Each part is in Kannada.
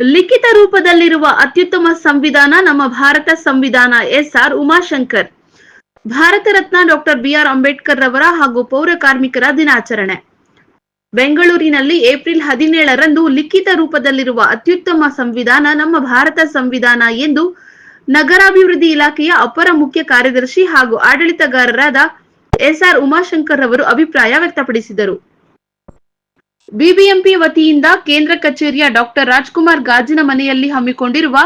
ಲಿಖಿತ ರೂಪದಲ್ಲಿರುವ ಅತ್ಯುತ್ತಮ ಸಂವಿಧಾನ ನಮ್ಮ ಭಾರತ ಸಂವಿಧಾನ, S R Umashankar. Bharat Ratna doctor B R Ambedkar ರವರ ಹಾಗೂ ಪೌರ ಕಾರ್ಮಿಕರ ದಿನಾಚರಣೆ. ಬೆಂಗಳೂರಿನಲ್ಲಿ ಏಪ್ರಿಲ್ ಹದಿನೇಳರಂದು ಲಿಖಿತ ರೂಪದಲ್ಲಿರುವ ಅತ್ಯುತ್ತಮ ಸಂವಿಧಾನ ನಮ್ಮ ಭಾರತ ಸಂವಿಧಾನ ಎಂದು ನಗರಾಭಿವೃದ್ಧಿ ಇಲಾಖೆಯ ಅಪರ ಮುಖ್ಯ ಕಾರ್ಯದರ್ಶಿ ಹಾಗೂ ಆಡಳಿತಗಾರರಾದ ಎಸ್ ಆರ್ ಉಮಾಶಂಕರ್ ರವರು ಅಭಿಪ್ರಾಯ ವ್ಯಕ್ತಪಡಿಸಿದರು. ಬಿಬಿಎಂಪಿ ವತಿಯಿಂದ ಕೇಂದ್ರ ಕಚೇರಿಯ ಡಾಕ್ಟರ್ ರಾಜ್ಕುಮಾರ್ ಗಾಜಿನ ಮನೆಯಲ್ಲಿ ಹಮ್ಮಿಕೊಂಡಿರುವ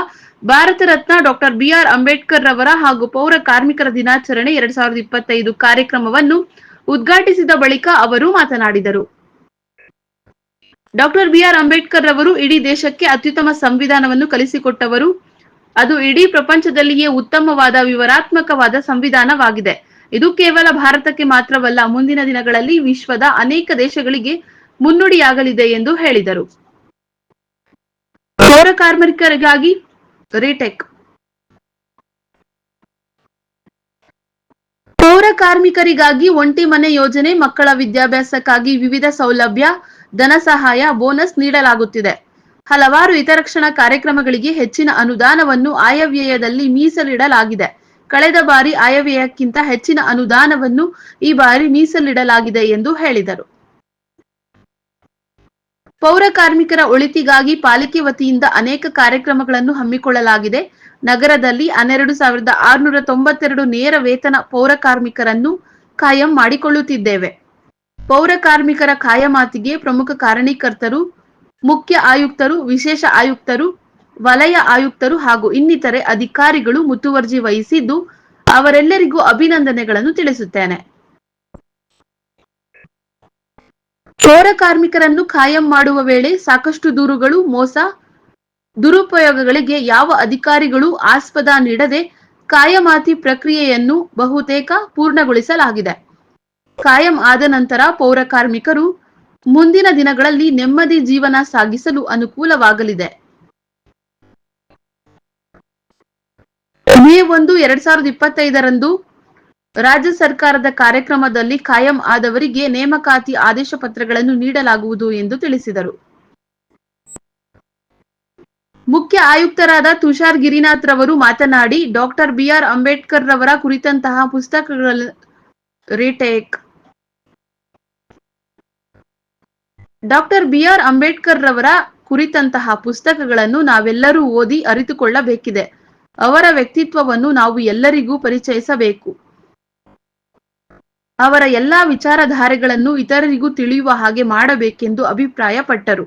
Bharat Ratna doctor B R Ambedkar ರವರ ಹಾಗೂ ಪೌರ ಕಾರ್ಮಿಕರ ದಿನಾಚರಣೆ ಎರಡ್ ಸಾವಿರದ ಇಪ್ಪತ್ತೈದು ಕಾರ್ಯಕ್ರಮವನ್ನು ಉದ್ಘಾಟಿಸಿದ ಬಳಿಕ ಅವರು ಮಾತನಾಡಿದರು. ಡಾಕ್ಟರ್ ಬಿಆರ್ ಅಂಬೇಡ್ಕರ್ ರವರು ಇಡೀ ದೇಶಕ್ಕೆ ಅತ್ಯುತ್ತಮ ಸಂವಿಧಾನವನ್ನು ಕಲಿಸಿಕೊಟ್ಟವರು. ಅದು ಇಡೀ ಪ್ರಪಂಚದಲ್ಲಿಯೇ ಉತ್ತಮವಾದ, ವಿವರಾತ್ಮಕವಾದ ಸಂವಿಧಾನವಾಗಿದೆ. ಇದು ಕೇವಲ ಭಾರತಕ್ಕೆ ಮಾತ್ರವಲ್ಲ, ಮುಂದಿನ ದಿನಗಳಲ್ಲಿ ವಿಶ್ವದ ಅನೇಕ ದೇಶಗಳಿಗೆ ಮುನ್ನುಡಿಯಾಗಲಿದೆ ಎಂದು ಹೇಳಿದರು. ಪೌರ ಕಾರ್ಮಿಕರಿಗಾಗಿ ರಿಟೆಕ್. ಪೌರ ಕಾರ್ಮಿಕರಿಗಾಗಿ ಒಂಟಿ ಮನೆ ಯೋಜನೆ ಮಕ್ಕಳ ವಿದ್ಯಾಭ್ಯಾಸಕ್ಕಾಗಿ ವಿವಿಧ ಸೌಲಭ್ಯ, ಧನ ಸಹಾಯ, ಬೋನಸ್ ನೀಡಲಾಗುತ್ತಿದೆ. ಹಲವಾರು ಹಿತರಕ್ಷಣಾ ಕಾರ್ಯಕ್ರಮಗಳಿಗೆ ಹೆಚ್ಚಿನ ಅನುದಾನವನ್ನು ಆಯವ್ಯಯದಲ್ಲಿ ಮೀಸಲಿಡಲಾಗಿದೆ. ಕಳೆದ ಬಾರಿ ಆಯವ್ಯಯಕ್ಕಿಂತ ಹೆಚ್ಚಿನ ಅನುದಾನವನ್ನು ಈ ಬಾರಿ ಮೀಸಲಿಡಲಾಗಿದೆ ಎಂದು ಹೇಳಿದರು. ಪೌರ ಕಾರ್ಮಿಕರ ಒಳಿತಿಗಾಗಿ ಪಾಲಿಕೆ ವತಿಯಿಂದ ಅನೇಕ ಕಾರ್ಯಕ್ರಮಗಳನ್ನು ಹಮ್ಮಿಕೊಳ್ಳಲಾಗಿದೆ. ನಗರದಲ್ಲಿ ಹನ್ನೆರಡು ಸಾವಿರದ ಆರುನೂರ ತೊಂಬತ್ತೆರಡು ನೇರ ವೇತನ ಪೌರ ಕಾರ್ಮಿಕರನ್ನು ಕಾಯಂ ಮಾಡಿಕೊಳ್ಳುತ್ತಿದ್ದೇವೆ. ಪೌರ ಕಾರ್ಮಿಕರ ಕಾಯಮಾತಿಗೆ ಪ್ರಮುಖ ಕಾರಣೀಕರ್ತರು, ಮುಖ್ಯ ಆಯುಕ್ತರು, ವಿಶೇಷ ಆಯುಕ್ತರು, ವಲಯ ಆಯುಕ್ತರು ಹಾಗೂ ಇನ್ನಿತರೆ ಅಧಿಕಾರಿಗಳು ಮುತುವರ್ಜಿ ವಹಿಸಿದ್ದು ಅವರೆಲ್ಲರಿಗೂ ಅಭಿನಂದನೆಗಳನ್ನು ತಿಳಿಸುತ್ತೇನೆ. ಪೌರ ಕಾರ್ಮಿಕರನ್ನು ಕಾಯಂ ಮಾಡುವ ವೇಳೆ ಸಾಕಷ್ಟು ದೂರುಗಳು ಮೋಸ, ದುರುಪಯೋಗಗಳಿಗೆ ಯಾವ ಅಧಿಕಾರಿಗಳು ಆಸ್ಪದ ನೀಡದೆ ಕಾಯಮಾತಿ ಪ್ರಕ್ರಿಯೆಯನ್ನು ಬಹುತೇಕ ಪೂರ್ಣಗೊಳಿಸಲಾಗಿದೆ. ಕಾಯಂ ಆದ ನಂತರ ಪೌರ ಕಾರ್ಮಿಕರು ಮುಂದಿನ ದಿನಗಳಲ್ಲಿ ನೆಮ್ಮದಿ ಜೀವನ ಸಾಗಿಸಲು ಅನುಕೂಲವಾಗಲಿದೆ. ಮೇ ಒಂದು, ಎರಡ್ ಸಾವಿರದ ಇಪ್ಪತ್ತೈದರಂದು ರಾಜ್ಯ ಸರ್ಕಾರದ ಕಾರ್ಯಕ್ರಮದಲ್ಲಿ ಕಾಯಂ ಆದವರಿಗೆ ನೇಮಕಾತಿ ಆದೇಶ ಪತ್ರಗಳನ್ನು ನೀಡಲಾಗುವುದು ಎಂದು ತಿಳಿಸಿದರು. ಮುಖ್ಯ ಆಯುಕ್ತರಾದ ತುಷಾರ್ ಗಿರಿನಾಥ್ ರವರು ಮಾತನಾಡಿ, ಡಾಕ್ಟರ್ ಬಿಆರ್ ಅಂಬೇಡ್ಕರ್ ರವರ ಕುರಿತಂತಹ ಪುಸ್ತಕಗಳ ರಿಟೇಕ್ ಡಾಕ್ಟರ್ ಬಿಆರ್ ಅಂಬೇಡ್ಕರ್ ರವರ ಕುರಿತಂತಹ ಪುಸ್ತಕಗಳನ್ನು ನಾವೆಲ್ಲರೂ ಓದಿ ಅರಿತುಕೊಳ್ಳಬೇಕಿದೆ. ಅವರ ವ್ಯಕ್ತಿತ್ವವನ್ನು ನಾವು ಎಲ್ಲರಿಗೂ ಪರಿಚಯಿಸಬೇಕು. ಅವರ ಎಲ್ಲಾ ವಿಚಾರಧಾರೆಗಳನ್ನು ಇತರರಿಗೂ ತಿಳಿಯುವ ಹಾಗೆ ಮಾಡಬೇಕೆಂದು ಅಭಿಪ್ರಾಯಪಟ್ಟರು.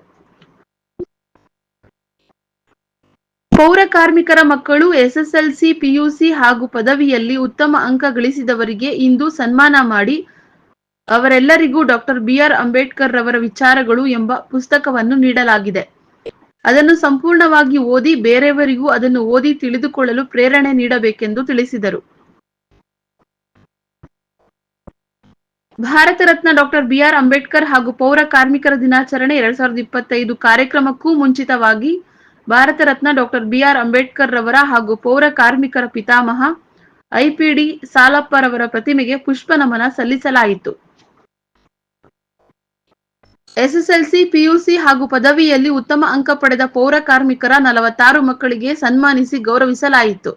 ಪೌರ ಕಾರ್ಮಿಕರ ಮಕ್ಕಳು ಎಸ್ಎಸ್ಎಲ್ಸಿ, ಪಿಯುಸಿ ಹಾಗೂ ಪದವಿಯಲ್ಲಿ ಉತ್ತಮ ಅಂಕ ಗಳಿಸಿದವರಿಗೆ ಇಂದು ಸನ್ಮಾನ ಮಾಡಿ ಅವರೆಲ್ಲರಿಗೂ ಡಾಕ್ಟರ್ ಬಿಆರ್ ಅಂಬೇಡ್ಕರ್ ರವರ ವಿಚಾರಗಳು ಎಂಬ ಪುಸ್ತಕವನ್ನು ನೀಡಲಾಗಿದೆ. ಅದನ್ನು ಸಂಪೂರ್ಣವಾಗಿ ಓದಿ ಬೇರೆಯವರಿಗೂ ಅದನ್ನು ಓದಿ ತಿಳಿದುಕೊಳ್ಳಲು ಪ್ರೇರಣೆ ನೀಡಬೇಕೆಂದು ತಿಳಿಸಿದರು. Bharat Ratna doctor B R Ambedkar ಹಾಗೂ ಪೌರ ಕಾರ್ಮಿಕರ ದಿನಾಚರಣೆ ಎರಡ್ ಸಾವಿರದ ಇಪ್ಪತ್ತೈದು ಕಾರ್ಯಕ್ರಮಕ್ಕೂ ಮುಂಚಿತವಾಗಿ Bharat Ratna doctor B R Ambedkar ರವರ ಹಾಗೂ ಪೌರ ಕಾರ್ಮಿಕರ ಪಿತಾಮಹ ಐಪಿಡಿ ಸಾಲಪ್ಪರವರ ಪ್ರತಿಮೆಗೆ ಪುಷ್ಪ ನಮನ ಸಲ್ಲಿಸಲಾಯಿತು. ಎಸ್ಎಸ್ಎಲ್ಸಿ, ಪಿಯುಸಿ ಹಾಗೂ ಪದವಿಯಲ್ಲಿ ಉತ್ತಮ ಅಂಕ ಪಡೆದ ಪೌರ ಕಾರ್ಮಿಕರ ನಲವತ್ತಾರು ಮಕ್ಕಳಿಗೆ ಸನ್ಮಾನಿಸಿ ಗೌರವಿಸಲಾಯಿತು.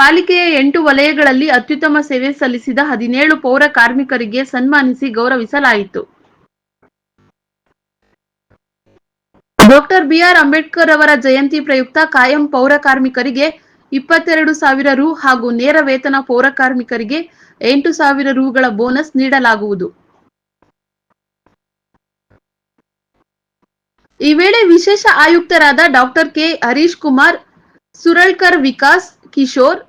ಪಾಲಿಕೆಯ ಎಂಟು ವಲಯಗಳಲ್ಲಿ ಅತ್ಯುತ್ತಮ ಸೇವೆ ಸಲ್ಲಿಸಿದ ಹದಿನೇಳು ಪೌರ ಕಾರ್ಮಿಕರಿಗೆ ಸನ್ಮಾನಿಸಿ ಗೌರವಿಸಲಾಯಿತು. ಡಾಕ್ಟರ್ ಬಿಆರ್ ಅಂಬೇಡ್ಕರ್ ಅವರ ಜಯಂತಿ ಪ್ರಯುಕ್ತ ಕಾಯಂ ಪೌರ ಕಾರ್ಮಿಕರಿಗೆ ಇಪ್ಪತ್ತೆರಡು ಸಾವಿರ ರು ಹಾಗೂ ನೇರ ವೇತನ ಪೌರ ಕಾರ್ಮಿಕರಿಗೆ ಎಂಟು ಸಾವಿರ ರುಗಳ ಬೋನಸ್ ನೀಡಲಾಗುವುದು. ಈ ವೇಳೆ ವಿಶೇಷ ಆಯುಕ್ತರಾದ ಡಾಕ್ಟರ್ ಕೆ ಹರೀಶ್ ಕುಮಾರ್, ಸುರಳ್ಕರ್ ವಿಕಾಸ್, ಕಿಶೋರ್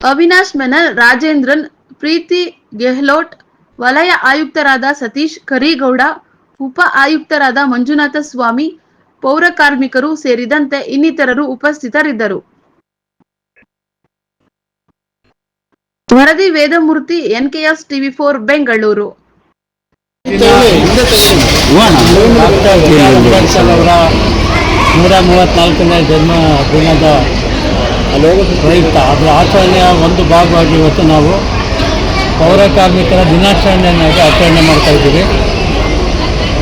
ಅವಿನಾಶ್ ಮೆನನ್ ರಾಜೇಂದ್ರನ್ ಪ್ರೀತಿ ಗೆಹ್ಲೋಟ್ ವಲಯ ಆಯುಕ್ತರಾದ ಸತೀಶ್ ಕರೀಗೌಡ ಉಪ ಆಯುಕ್ತರಾದ ಮಂಜುನಾಥ ಸ್ವಾಮಿ ಪೌರ ಕಾರ್ಮಿಕರು ಸೇರಿದಂತೆ ಇನ್ನಿತರರು ಉಪಸ್ಥಿತರಿದ್ದರು. ವರದಿ Vedamurthy NKS TV four Bengaluru. ನೂರ ಮೂವತ್ತ್ನಾಲ್ಕನೇ ಜನ್ಮ ದಿನದ ಪ್ರಯುಕ್ತ ಅದರ ಆಚರಣೆಯ ಒಂದು ಭಾಗವಾಗಿ ಇವತ್ತು ನಾವು ಪೌರ ಕಾರ್ಮಿಕರ ದಿನಾಚರಣೆಯನ್ನಾಗಿ ಆಚರಣೆ ಮಾಡ್ತಾ ಇದ್ದೀವಿ.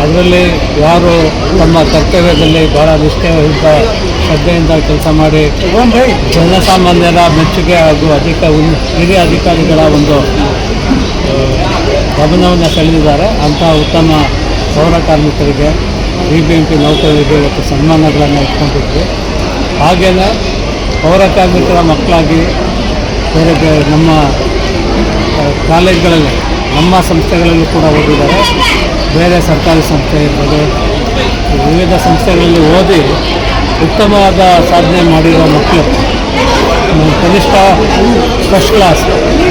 ಅದರಲ್ಲಿ ಯಾರು ತಮ್ಮ ಕರ್ತವ್ಯದಲ್ಲಿ ಬಹಳ ನಿಷ್ಠೆಯಿಂದ, ಶ್ರದ್ಧೆಯಿಂದ ಕೆಲಸ ಮಾಡಿ ಜನಸಾಮಾನ್ಯರ ಮೆಚ್ಚುಗೆ ಹಾಗೂ ಅಧಿಕ ಹಿರಿಯ ಅಧಿಕಾರಿಗಳ ಒಂದು ಗಮನವನ್ನು ಸೆಳೆದಿದ್ದಾರೆ. ಅಂತಹ ಉತ್ತಮ ಪೌರ ಕಾರ್ಮಿಕರಿಗೆ ಬಿ ಬಿ ಎಂ ಪಿ ನೌಕರರಿಗೆ ಇವತ್ತು ಸನ್ಮಾನಗಳನ್ನು ಇಟ್ಕೊಂಡಿದ್ವಿ. ಹಾಗೆಯೇ ಪೌರ ಕಾರ್ಮಿಕರ ಮಕ್ಕಳಾಗಿ ಬೇರೆ ನಮ್ಮ ಕಾಲೇಜ್ಗಳಲ್ಲಿ, ನಮ್ಮ ಸಂಸ್ಥೆಗಳಲ್ಲೂ ಕೂಡ ಓದಿದ್ದಾರೆ. ಬೇರೆ ಸರ್ಕಾರಿ ಸಂಸ್ಥೆ ಇರ್ಬೋದು, ವಿವಿಧ ಸಂಸ್ಥೆಗಳಲ್ಲಿ ಓದಿ ಉತ್ತಮವಾದ ಸಾಧನೆ ಮಾಡಿರೋ ಮಕ್ಕಳು. ಕನಿಷ್ಠ ಫಸ್ಟ್ ಕ್ಲಾಸ್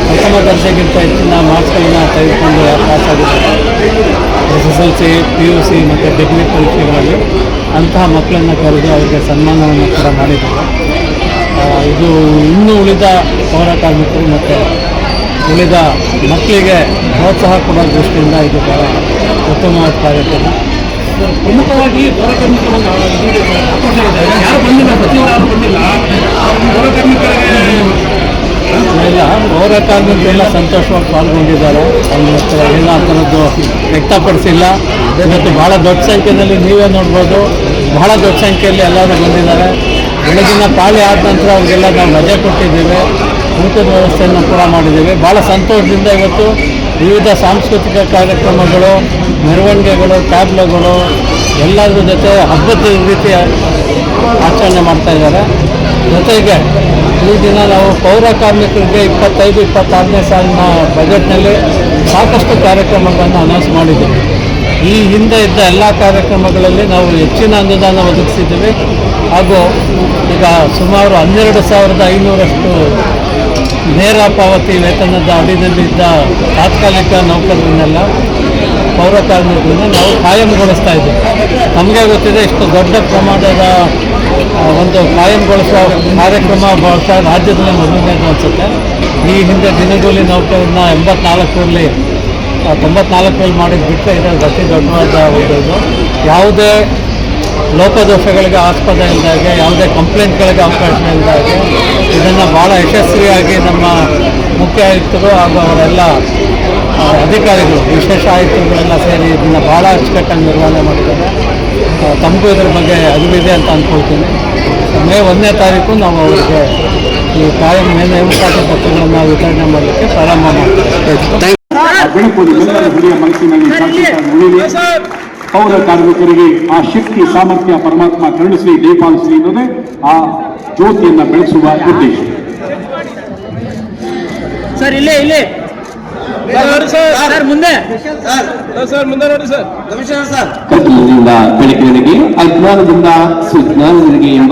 ಪ್ರಥಮ ದರ್ಜೆಗಿಂತ ಹೆಚ್ಚಿನ ಮಾರ್ಕ್ಸ್ಗಳನ್ನ ತೆಗೆದುಕೊಂಡು ಪಾಸ್ ಆಗಿದ್ದಾರೆ. S S L C P U C ಮತ್ತು ಡಿಗ್ರಿ ಪರೀಕ್ಷೆಗಳಲ್ಲಿ ಅಂತಹ ಮಕ್ಕಳನ್ನು ಕರೆದು ಅವರಿಗೆ ಸನ್ಮಾನವನ್ನು ಕೂಡ ಮಾಡಿದ್ದಾರೆ. ಇದು ಇನ್ನೂ ಉಳಿದ ಪೌರ ಕಾರ್ಮಿಕರು ಮತ್ತು ಉಳಿದ ಮಕ್ಕಳಿಗೆ ಪ್ರೋತ್ಸಾಹ ಕೊಡೋ ದೃಷ್ಟಿಯಿಂದ ಇದು ಬಹಳ ಉತ್ತಮವಾದ ಕಾರ್ಯಕ್ರಮ ಪ್ರಮುಖವಾಗಿ ಪೌರಕಾರ್ಮಿಕರು ಯಾರು ಬಂದಿಲ್ಲ ಯಾರು ಬಂದಿಲ್ಲ ಪೌರಕಾರ್ಮಿಕರಿಗೆ ಇಲ್ಲ ಪೌರ ಕಾರ್ಮಿಕರೆಲ್ಲ ಸಂತೋಷವಾಗಿ ಪಾಲ್ಗೊಂಡಿದ್ದಾರೆ. ಅಲ್ಲಿ ಹತ್ರ ಎಲ್ಲ ಥರದ್ದು ವ್ಯಕ್ತಪಡಿಸಿಲ್ಲ. ಇವತ್ತು ಭಾಳ ದೊಡ್ಡ ಸಂಖ್ಯೆಯಲ್ಲಿ ನೀವೇ ನೋಡ್ಬೋದು. ಬಹಳ ದೊಡ್ಡ ಸಂಖ್ಯೆಯಲ್ಲಿ ಎಲ್ಲರೂ ಬಂದಿದ್ದಾರೆ. ಬೆಳಗಿನ ಪಾಳಿ ಆದ ನಂತರ ಅವರಿಗೆಲ್ಲ ನಾವು ರಜೆ ಕೊಟ್ಟಿದ್ದೇವೆ. ಊಟದ ವ್ಯವಸ್ಥೆಯನ್ನು ಕೂಡ ಮಾಡಿದ್ದೇವೆ. ಭಾಳ ಸಂತೋಷದಿಂದ ಇವತ್ತು ವಿವಿಧ ಸಾಂಸ್ಕೃತಿಕ ಕಾರ್ಯಕ್ರಮಗಳು, ಮೆರವಣಿಗೆಗಳು ಟ್ಯಾಬ್ಲೆಗಳು ಎಲ್ಲರ ಜೊತೆ ಹಬ್ಬದ ರೀತಿಯ ಆಚರಣೆ ಮಾಡ್ತಾ ಇದ್ದಾರೆ. ಜೊತೆಗೆ ಈ ದಿನ ನಾವು ಪೌರ ಕಾರ್ಮಿಕರಿಗೆ ಇಪ್ಪತ್ತೈದು, ಇಪ್ಪತ್ತಾರನೇ ಸಾಲಿನ ಬಜೆಟ್ನಲ್ಲಿ ಸಾಕಷ್ಟು ಕಾರ್ಯಕ್ರಮಗಳನ್ನು ಅನೌನ್ಸ್ ಮಾಡಿದ್ದೀವಿ. ಈ ಹಿಂದೆ ಇದ್ದ ಎಲ್ಲ ಕಾರ್ಯಕ್ರಮಗಳಲ್ಲಿ ನಾವು ಹೆಚ್ಚಿನ ಅನುದಾನ ಒದಗಿಸಿದ್ದೀವಿ. ಹಾಗೂ ಈಗ ಸುಮಾರು ಹನ್ನೆರಡು ಸಾವಿರದ ಐನೂರಷ್ಟು ನೇರ ಪಾವತಿ ವೇತನದ ಅಡಿಯಲ್ಲಿದ್ದ ತಾತ್ಕಾಲಿಕ ನೌಕರರನ್ನೆಲ್ಲ ಪೌರ ಕಾರ್ಮಿಕರನ್ನ ನಾವು ಕಾಯಂಗೊಳಿಸ್ತಾ ಇದ್ದೀವಿ. ನಮಗೆ ಗೊತ್ತಿದೆ ಇಷ್ಟು ದೊಡ್ಡ ಪ್ರಮಾಣದ ಒಂದು ಕಾಯಂಗೊಳಿಸುವ ಕಾರ್ಯಕ್ರಮ ಬಹುಶಃ ರಾಜ್ಯದಲ್ಲೇ ಮೊದಲನೇದು ಅನಿಸುತ್ತೆ. ಈ ಹಿಂದೆ ದಿನಗೂಲಿ ನೌಕರನ್ನ ಎಂಬತ್ನಾಲ್ಕರಲ್ಲಿ ತೊಂಬತ್ನಾಲ್ಕರಲ್ಲಿ ಮಾಡಿದ್ದು ಬಿಟ್ಟರೆ ಇದೆ ಅತಿ ದೊಡ್ಡವಾದ ಒಂದು ಇದು. ಯಾವುದೇ ಲೋಪದೋಷಗಳಿಗೆ ಆಸ್ಪದ ಇಲ್ಲದಾಗೆ ಯಾವುದೇ ಕಂಪ್ಲೇಂಟ್ಗಳಿಗೆ ಅವಕಾಶ ಇಲ್ಲದಾಗೆ ಇದನ್ನು ಭಾಳ ಯಶಸ್ವಿಯಾಗಿ ನಮ್ಮ ಮುಖ್ಯ ಆಯುಕ್ತರು ಹಾಗೂ ಅವರೆಲ್ಲ ಅಧಿಕಾರಿಗಳು, ವಿಶೇಷ ಆಯುಕ್ತರುಗಳೆಲ್ಲ ಸೇರಿ ಇದನ್ನು ಭಾಳ ಅಚ್ಚುಕಟ್ಟಾಗಿ ನಿರ್ವಹಣೆ ಮಾಡ್ತಾರೆ ತಮಗೂ ಇದ್ರ ಬಗ್ಗೆ ಅರಿವಿದೆ ಅಂತ ಅಂದ್ಕೊಳ್ತೀನಿ ಮೇ ಒಂದನೇ ತಾರೀಕು ನಾವು ಅವರಿಗೆ ಈ ಕಾಯಂ ನೇಮಕಾತಿ ಪತ್ರಗಳನ್ನು ವಿತರಣೆ ಮಾಡಲಿಕ್ಕೆ ಪ್ರಾರಂಭ ಮಾಡ್ತೀವಿ. ಬೆಳಕು ಹೃದಯ ಮನಸ್ಸಿನಲ್ಲಿ ಉಳಿಯಲಿ ಪೌರ ಕಾರ್ಮಿಕರಿಗೆ ಆ ಶಕ್ತಿ ಸಾಮರ್ಥ್ಯ ಪರಮಾತ್ಮ ಕರುಣಿಸಲಿ ದಯಪಾಲಿಸಲಿ ಅನ್ನೋದೇ ಆ ಜ್ಯೋತಿಯನ್ನ ಬೆಳೆಸುವ ಉದ್ದೇಶ. ಸರ್ ಇಲ್ಲೇ ಇಲ್ಲೇ. ಸರ್ ಮುಂದೆ. ಸರ್. ಮುಂದೆ ನೋಡಿ ಸರ್. ಕತ್ತಲಿನಿಂದ ಬೆಳಕಿನಡೆಗೆ ಅಜ್ಞಾನದಿಂದ ಸುಜ್ಞಾನದಿಗೆ ಎಂಬ